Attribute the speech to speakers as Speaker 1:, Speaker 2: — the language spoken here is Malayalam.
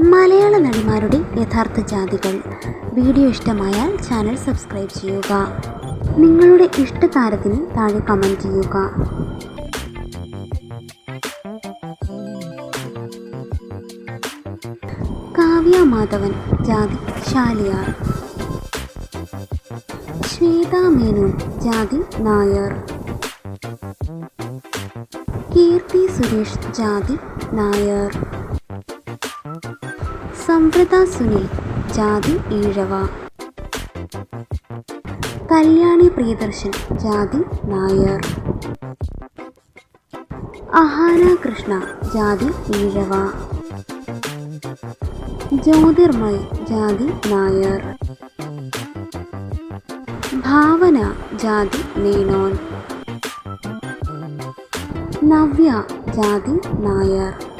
Speaker 1: മലയാള നടിമാരുടെ യഥാർത്ഥ ജാതികൾ. വീഡിയോ ഇഷ്ടമായാൽ ചാനൽ സബ്സ്ക്രൈബ് ചെയ്യുക. നിങ്ങളുടെ ഇഷ്ട താരത്തിന് താഴെ കമന്റ് ചെയ്യുക. കാവ്യ മാധവൻ ജാതി ശാലിയാർ. ശ്വേത മേനോൻ ജാതി നായർ. കീർത്തി സുരേഷ് ജാതി നായർ. സംവൃത സുനിൽ ജാതി ഈഴവ. കല്യാണി പ്രിയദർശൻ ജാതി നായർ. അഹാന കൃഷ്ണ ജാതി ഈഴവ. ജ്യോതിർമയ് ജാതി നായർ. ഭാവന ജാതി മേനോൻ. നവ്യ ജാതി നായർ.